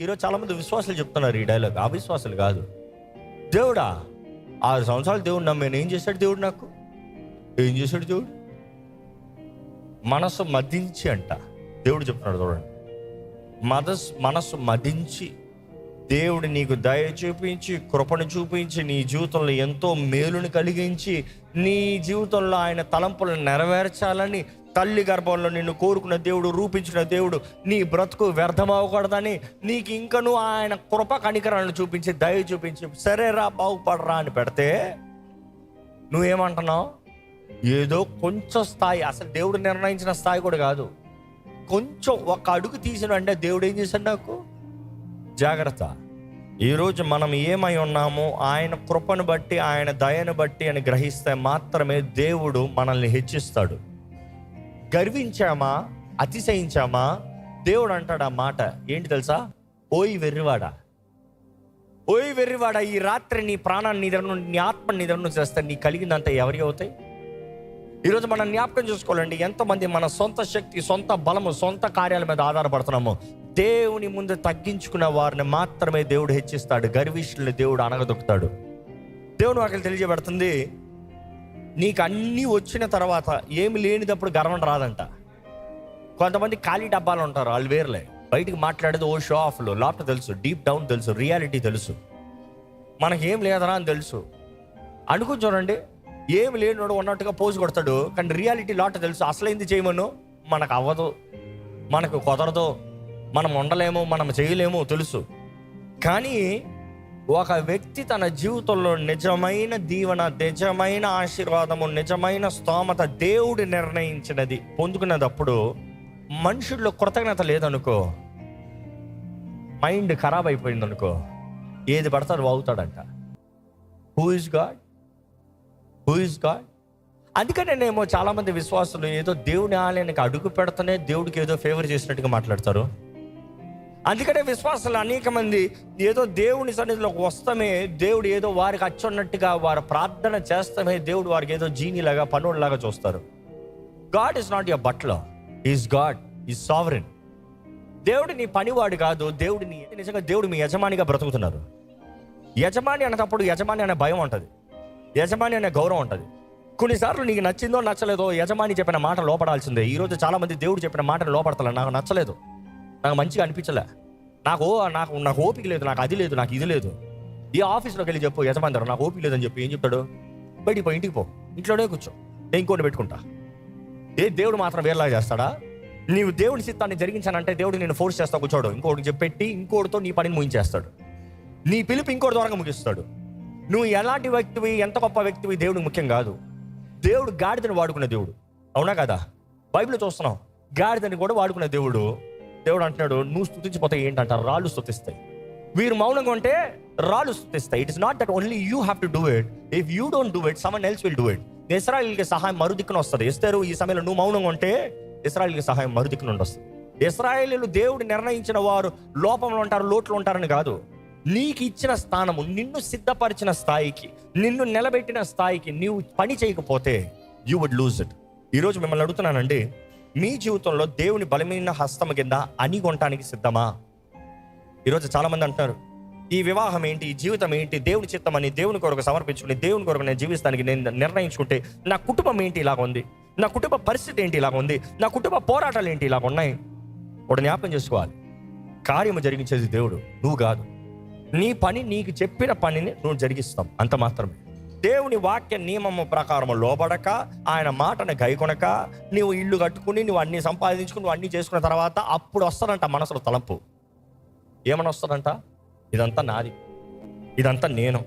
ఈరోజు చాలామంది విశ్వాసాలు చెప్తున్నారు ఈ డైలాగ్ అవిశ్వాసాలు కాదు. దేవుడా ఆరు సంవత్సరాలు దేవుడు నమ్మాను ఏం చేశాడు దేవుడు నాకు? ఏం చేశాడు దేవుడు? మనసు మదించి అంట. దేవుడు చెప్తున్నాడు చూడండి. మనస్ మనసు మదించి దేవుడు నీకు దయ చూపించి కృపను చూపించి నీ జీవితంలో ఎంతో మేలుని కలిగించి నీ జీవితంలో ఆయన తలంపులను నెరవేర్చాలని తల్లి గర్భంలో నిన్ను కోరుకున్న దేవుడు రూపించిన దేవుడు నీ బ్రతుకు వ్యర్థమవకూడదని నీకు ఇంకను ఆయన కృప కనికరాలను చూపించి దయ చూపించి సరేరా బాగుపడరా అని పెడితే నువ్వేమంటున్నావు? ఏదో కొంచెం స్థాయి అసలు దేవుడు నిర్ణయించిన స్థాయి కూడా కాదు. కొంచెం ఒక అడుగు తీసిన అంటే దేవుడు ఏం చేశాడు నాకు? జాగ్రత్త. ఈరోజు మనం ఏమై ఉన్నామో ఆయన కృపను బట్టి ఆయన దయను బట్టి అని గ్రహిస్తే మాత్రమే దేవుడు మనల్ని హెచ్చిస్తాడు. గర్వించామా? అతిశయించామా? దేవుడు అంటాడు ఆ మాట. ఏంటి తెలుసా? ఓయి వెర్రివాడా. ఓయి వెర్రివాడా ఈ రాత్రి నీ ప్రాణాన్ని నీ దగ్గర నీ ఆత్మ నీ దగ్గర చేస్తే నీ కలిగిందంతా ఎవరికి అవుతాయి? ఈరోజు మనం జ్ఞాపకం చేసుకోవాలండి ఎంతమంది మన సొంత శక్తి సొంత బలము సొంత కార్యాల మీద ఆధారపడుతున్నాము. దేవుని ముందు తగ్గించుకున్న వారిని మాత్రమే దేవుడు హెచ్చిస్తాడు గర్విష్ఠుల్ని దేవుడు అనగదొక్కుతాడు దేవుడు వాకి తెలియజేయబడుతుంది నీకు అన్నీ వచ్చిన తర్వాత ఏమి లేనిదప్పుడు గర్వం రాదంట. కొంతమంది ఖాళీ డబ్బాలు ఉంటారు వాళ్ళు వేర్లే. బయటికి మాట్లాడేది ఓ షో ఆఫ్లో లోపల తెలుసు డీప్ డౌన్ తెలుసు రియాలిటీ తెలుసు. మనకేం లేదరా అని తెలుసు. అనుకుని చూడండి ఏమి లేనివాడు ఉన్నట్టుగా పోజు కొడతాడు కానీ రియాలిటీ లాట తెలుసు అసలైంది చేయమను? మనకు అవ్వదు మనకు కుదరదు మనం ఉండలేము మనం చేయలేము తెలుసు. కానీ ఒక వ్యక్తి తన జీవితంలో నిజమైన దీవెన నిజమైన ఆశీర్వాదము నిజమైన స్తోమత దేవుడు నిర్ణయించినది. పొందుకున్నదప్పుడు మనుషుల్లో కృతజ్ఞత లేదనుకో మైండ్ ఖరాబ్ అయిపోయింది అనుకో ఏది పడతాడు వాగుతాడంట. Who is God who is God అందుకనే నేనేమో చాలామంది విశ్వాసులు ఏదో దేవుని ఆలయానికి అడుగు పెడతానే దేవుడికి ఏదో ఫేవర్ చేసినట్టుగా మాట్లాడతారు. అందుకనే విశ్వాసాలు అనేక మంది ఏదో దేవుని సన్నిధిలోకి వస్తామే దేవుడు ఏదో వారికి అచ్చున్నట్టుగా వారు ప్రార్థన చేస్తామే దేవుడు వారికి ఏదో జీనీలాగా పనుడిలాగా చూస్తారు. God is not your butler is God is sovereign దేవుడు నీ పనివాడు కాదు. దేవుడు నీ నిజంగా దేవుడు మీ యజమానిగా బ్రతుకుతున్నారు. యజమాని అన్నప్పుడు యజమాని అనే భయం ఉంటుంది. యజమాని అనే గౌరవం ఉంటుంది. కొన్నిసార్లు నీకు నచ్చిందో నచ్చలేదో యజమాని చెప్పిన మాట లోపడాల్సిందే. ఈరోజు చాలా మంది దేవుడు చెప్పిన మాటను లోపడతలే. నాకు నచ్చలేదు. నాకు మంచిగా అనిపించలే. నాకు ఓ నాకు నాకు ఓపిక లేదు నాకు అది లేదు నాకు ఇది లేదు. ఈ ఆఫీస్లోకి వెళ్ళి చెప్పు యజమాని నాకు ఓపిక లేదని చెప్పి ఏం చెప్తాడు? బయటికి పో ఇంటికి పో. ఇంట్లోనే కూర్చో. నేను ఇంకోటి పెట్టుకుంటా. ఏ దేవుడు మాత్రం వేరేలాగా చేస్తాడా? నీవు దేవుడి చిత్తాన్ని జరిగించానంటే దేవుడు నేను ఫోర్స్ చేస్తా కూర్చోడు. ఇంకోటి చెప్పెట్టి ఇంకోటితో నీ పనిని ముగించేస్తాడు. నీ పిలుపు ఇంకోటి ద్వారా ముగిస్తాడు. నువ్వు ఎలాంటి వ్యక్తివి ఎంత గొప్ప వ్యక్తివి దేవుడు ముఖ్యం కాదు. దేవుడు గాడిదని వాడుకునే దేవుడు. అవునా కదా? బైబిల్ చూస్తున్నాం. గాడిదని కూడా వాడుకునే దేవుడు దేవుడు అంటున్నాడు నువ్వు స్థుతించిపోతే ఏంటంట? రాళ్ళు స్థుతిస్తాయి వీరు మౌనంగా ఉంటే రాళ్ళు స్థుతిస్తాయి it is not that only you have to do it if you don't do it someone else will do it ఇస్రాయిల్కి సహాయం మరుదిక్కున వస్తుంది. ఇస్తారు ఈ సమయంలో నువ్వు మౌనంగా ఉంటే ఇస్రాయిల్కి సహాయం మరుదిక్కున నుండి వస్తుంది. ఇస్రాయేలీలు దేవుడు నిర్ణయించిన వారు లోపంలో ఉంటారు లోట్లు ఉంటారని కాదు. నీకు ఇచ్చిన స్థానము నిన్ను సిద్ధపరిచిన స్థాయికి నిన్ను నిలబెట్టిన స్థాయికి నీవు పని చేయకపోతే యూ వుడ్ లూజ్ ఇట్ ఈరోజు మిమ్మల్ని అడుగుతున్నానండి మీ జీవితంలో దేవుని బలమైన హస్తం కింద అనిగొనటానికి సిద్ధమా? ఈరోజు చాలామంది అంటారు అంటున్నారు ఈ వివాహం ఏంటి? ఈ జీవితం ఏంటి? దేవుని చిత్తం అని దేవుని కొరకు సమర్పించుకుని దేవుని కొరకు నేను జీవిస్తానికి నేను నిర్ణయించుకుంటే నా కుటుంబం ఏంటి ఇలాగ ఉంది? నా కుటుంబ పరిస్థితి ఏంటి ఇలాగ ఉంది? నా కుటుంబ పోరాటాలు ఏంటి ఇలాగ ఉన్నాయి? ఒకటి జ్ఞాపకం చేసుకోవాలి. కార్యము జరిగించేది దేవుడు నువ్వు కాదు. నీ పని నీకు చెప్పిన పనిని నువ్వు జరిగిస్తాం అంత మాత్రమే. దేవుని వాక్య నియమము ప్రకారం లోబడక ఆయన మాటను గైకొనక నువ్వు ఇల్లు కట్టుకుని నువ్వు అన్ని సంపాదించుకుని నువ్వు అన్ని చేసుకున్న తర్వాత అప్పుడు వస్తానంట మనసులో తలంపు. ఏమని వస్తుందంట ఇదంతా నాది. ఇదంతా నేను.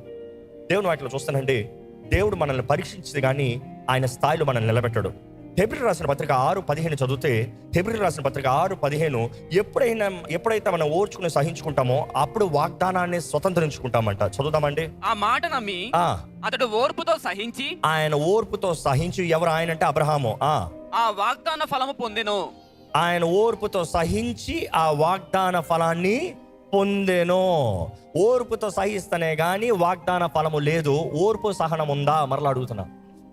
దేవుని వాటిలో చూస్తానండి దేవుడు మనల్ని పరీక్షించింది కానీ ఆయన స్థాయిలో మనల్ని నిలబెట్టడు. హెబ్రి రాసిన పత్రిక ఆరు పదిహేను చదివితే హెబ్రి రాసిన పత్రిక ఆరు పదిహేను ఎప్పుడైనా ఎప్పుడైతే మనం ఓర్చుకుని సహించుకుంటామో అప్పుడు వాగ్దానాన్ని స్వతంత్రించుకుంటామంట. చదువుదామండి. ఆ మాట నమ్మి అతడు ఓర్పుతో సహించి ఆయన ఓర్పుతో సహించి ఎవరు ఆయన అంటే అబ్రహాము. ఆ. ఆ వాగ్దాన ఫలము పొందెను. ఆయన ఓర్పుతో సహించి ఆ వాగ్దాన ఫలాన్ని పొందెను. ఓర్పుతో సహిస్తనే గాని వాగ్దాన ఫలము లేదు. ఓర్పు సహనం ఉందా మరలా అడుగుతున్నా.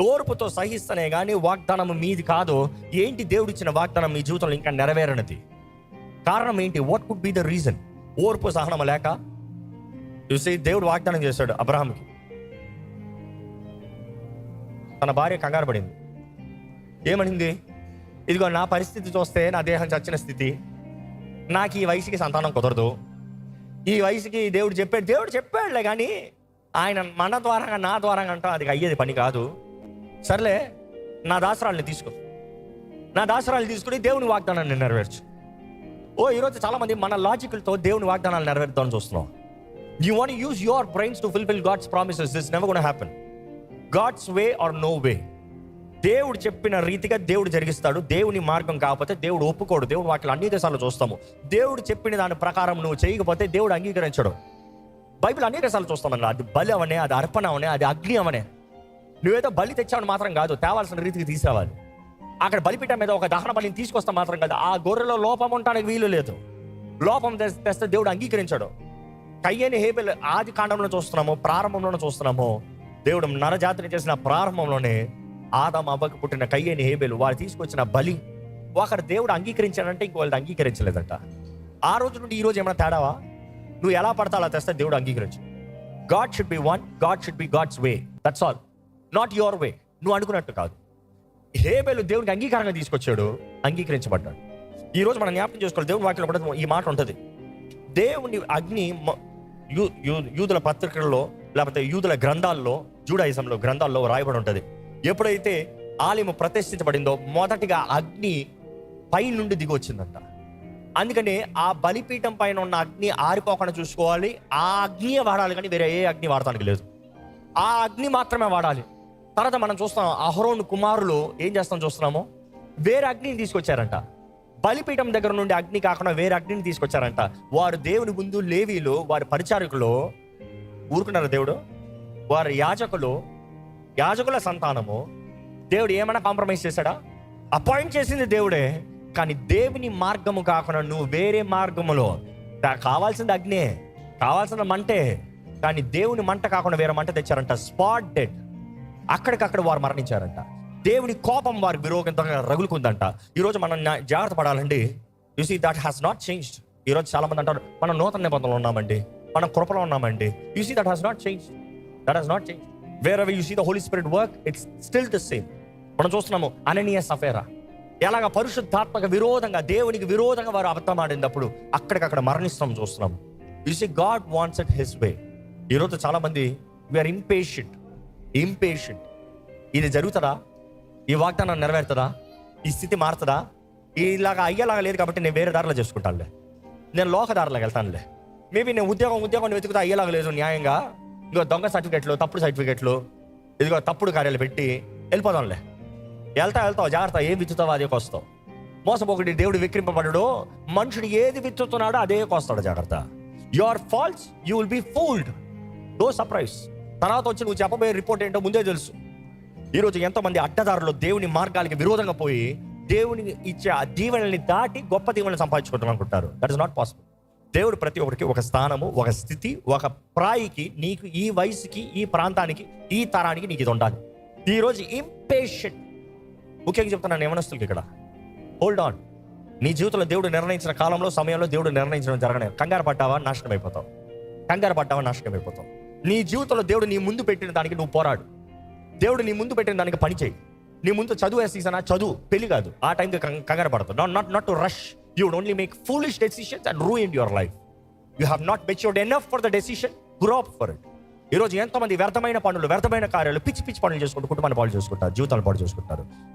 ఓర్పుతో సహిస్తనే కానీ వాగ్దానం మీది కాదు. ఏంటి దేవుడు ఇచ్చిన వాగ్దానం మీ జీవితంలో ఇంకా నెరవేరనిది? కారణం ఏంటి? What could be the reason ఓర్పు సహనం లేక? చూసి దేవుడు వాగ్దానం చేశాడు అబ్రహాంకి తన భార్య కంగారు పడింది. ఏమనింది? ఇదిగో నా పరిస్థితి చూస్తే నా దేహం చచ్చిన స్థితి. నాకు ఈ వయసుకి సంతానం కుదరదు. ఈ వయసుకి దేవుడు చెప్పాడు. దేవుడు చెప్పాడులే కానీ ఆయన మన ద్వారంగా నా ద్వారంగా అంటాం అది అయ్యేది పని కాదు. సర్లే నా దాసరాల్ని తీసుకో. నా దాసరాలు తీసుకుని దేవుని వాగ్దానాన్ని నెరవేర్చు. ఓ ఈరోజు చాలామంది మన లాజికల్తో దేవుని వాగ్దానాలు నెరవేర్తామని చూస్తున్నాం. You want use your brains to fulfil God's promises this never gonna happen God's way or no way దేవుడు చెప్పిన రీతిగా దేవుడు జరిగిస్తాడు. దేవుని మార్గం కాకపోతే దేవుడు ఒప్పుకోడు. దేవుడు వాటిలో అన్ని దేశాలు చూస్తాము. దేవుడు చెప్పిన దాని ప్రకారం నువ్వు చేయకపోతే దేవుడు అంగీకరించడు. బైబిల్ అన్ని దేశాలు చూస్తామన్నా అది బలి అవనే అది అర్పణ అవనే అది అగ్ని అవనే నువ్వేదో బలి తెచ్చావని మాత్రం కాదు తేవాల్సిన రీతికి తీసుకురావాలి అక్కడ బలిపీఠం మీద ఒక దహన బలిని తీసుకొస్తా మాత్రం కాదు ఆ గొర్రెలో లోపం ఉండడానికి వీలు లేదు. లోపం తెస్తే దేవుడు అంగీకరించాడు. కయ్యని హేబెల్ ఆది కాండంలో చూస్తున్నాము ప్రారంభంలోనే చూస్తున్నాము. దేవుడు నరజాతిని చేసిన ప్రారంభంలోనే ఆదాం అవ్వకు పుట్టిన కయ్యని హేబెలు వారు తీసుకొచ్చిన బలి ఒకరు దేవుడు అంగీకరించాడంటే ఇంకో వాళ్ళు అంగీకరించలేదంట. ఆ రోజు నుండి ఈ రోజు ఏమైనా తేడావా? నువ్వు ఎలా పడతా అలా తెస్తే దేవుడు అంగీకరించు God should be one God should be God's way. That's all not your way నువ్వు అనుకున్నట్టు కాదు. హేబెలు దేవునికి అంగీకారంగా తీసుకొచ్చాడు అంగీకరించబడ్డాడు. ఈ రోజు మనం జ్ఞాపకం చేసుకోవాలి దేవుని వాక్యం కూడా ఈ మాట ఉంటుంది. దేవుని అగ్ని మ- యూ- యూ- యూదుల పత్రికల్లో లేకపోతే యూదుల గ్రంథాల్లో జూడాయిజంలో గ్రంథాల్లో రాయబడి ఉంటుంది. ఎప్పుడైతే ఆలయం ప్రతిష్ఠించబడిందో మొదటిగా అగ్ని పై నుండి దిగి వచ్చిందంట. అందుకని ఆ బలిపీఠం పైన ఉన్న అగ్ని ఆరిపోకుండా చూసుకోవాలి. ఆ అగ్నియే వాడాలి కానీ వేరే ఏ అగ్ని వాడటానికి లేదు. ఆ అగ్ని మాత్రమే వాడాలి. తర్వాత మనం చూస్తాం అహరోన్ కుమారులు ఏం చేస్తాం చూస్తున్నాము? వేరే అగ్నిని తీసుకొచ్చారంట. బలిపీఠం దగ్గర నుండి అగ్ని కాకుండా వేరే అగ్నిని తీసుకొచ్చారంట. వారు దేవుని ముందు లేవీలు వారి పరిచారకులు ఊరుకున్నారు దేవుడు? వారి యాజకులు యాజకుల సంతానము. దేవుడు ఏమైనా కాంప్రమైజ్ చేశాడా? అపాయింట్ చేసింది దేవుడే. కానీ దేవుని మార్గము కాకుండా నువ్వు వేరే మార్గములో. కావాల్సింది అగ్నే కావాల్సిన మంటే. కానీ దేవుని మంట కాకుండా వేరే మంట తెచ్చారంట. స్పాట్ డెడ్ అక్కడికక్కడ వారు మరణించారంట. దేవుని కోపం వారి విరోగంగా రగులుకుందంట. ఈరోజు మనం జాగ్రత్త పడాలండి. You see that has not changed ఈరోజు చాలా మంది అంటారు మనం నూతన నిబంధనలు ఉన్నామండి. మనం కృపలో ఉన్నామండి. You see that has not change that has not change where you see the holy spirit work it's still the same మనం చూస్తున్నాము అననీయ సఫేరా. ఎలాగ పరిశుద్ధాత్మక విరోధంగా దేవునికి విరోధంగా వారు అబద్ధం ఆడినప్పుడు అక్కడికక్కడ మరణిస్తాం చూస్తున్నాం you see God wants it his way ఈరోజు చాలా మంది వీఆర్ ఇంపేషెంట్ ఇంపేషెంట్. ఇది జరుగుతుందా? ఈ వాగ్దానం నెరవేరుతుందా? ఈ స్థితి మారుతుందా? ఇలాగా అయ్యేలాగా లేదు కాబట్టి నేను వేరే దారిలో చేసుకుంటానులే. నేను లోక దారిలోకి వెళ్తానులే. మేబీ నేను ఉద్యోగం ఉద్యోగం వెతుకుతా అయ్యేలాగా లేదు న్యాయంగా. ఇదిగో దొంగ సర్టిఫికెట్లు తప్పుడు సర్టిఫికెట్లు ఇదిగో తప్పుడు కార్యాలు పెట్టి వెళ్ళిపోదాంలే. వెళ్తా వెళ్తావు జాగ్రత్త ఏం విత్తుతావో అదే కోస్తావు. మోసపోకటి దేవుడు విక్రింపబడడు మనుషుడు ఏది విత్తుతున్నాడో అదే కోస్తాడు జాగ్రత్త. Your falls you will be fooled no surprise తర్వాత వచ్చి నువ్వు చెప్పబోయే రిపోర్ట్ ఏంటో ముందే తెలుసు. ఈరోజు ఎంతోమంది అడ్డదారులు దేవుని మార్గాలకి విరోధంగా పోయి దేవుని ఇచ్చే ఆ దీవెనల్ని దాటి గొప్ప దీవెనల్ని సంపాదించుకుంటాం అనుకుంటారు. దట్ ఇస్ నాట్ పాసిబుల్ దేవుడు ప్రతి ఒక్కరికి ఒక స్థానము ఒక స్థితి ఒక ప్రాయికి నీకు ఈ వయసుకి ఈ ప్రాంతానికి ఈ తరానికి నీకు ఇది ఉండాలి. ఈరోజు ఇంపేషెంట్ ముఖ్యంగా చెప్తున్నాను యవనస్తులకి ఇక్కడ. హోల్డ్ ఆన్ నీ జీవితంలో దేవుడు నిర్ణయించిన కాలంలో సమయంలో దేవుడు నిర్ణయించడం జరగనే కంగారు పడ్డావా? నాశనం అయిపోతావు. కంగారు పడ్డావా? నాశనం అయిపోతావు. నీ జీవితంలో దేవుడు నీ ముందు పెట్టిన దానికి నువ్వు పోరాడు. దేవుడు నీ ముందు పెట్టిన దానికి పని చేయి. నీ ముందు చదువు సీజన్? చదువు. పెళ్ళి కాదు. ఆ టైంకి కంగారు పడదు not not not to rush you only make foolish decisions and ruin your life you have not matured enough for the decision grow up for it ఈరోజు ఎంతోమంది వ్యర్థమైన పనులు వ్యర్థమైన కార్యాలు పిచ్చి పిచ్చి పనులు చేసుకుంటూ కుటుంబాన్ని పాడు చేసుకుంటారు జీవితాలు పాడు చేసుకుంటారు.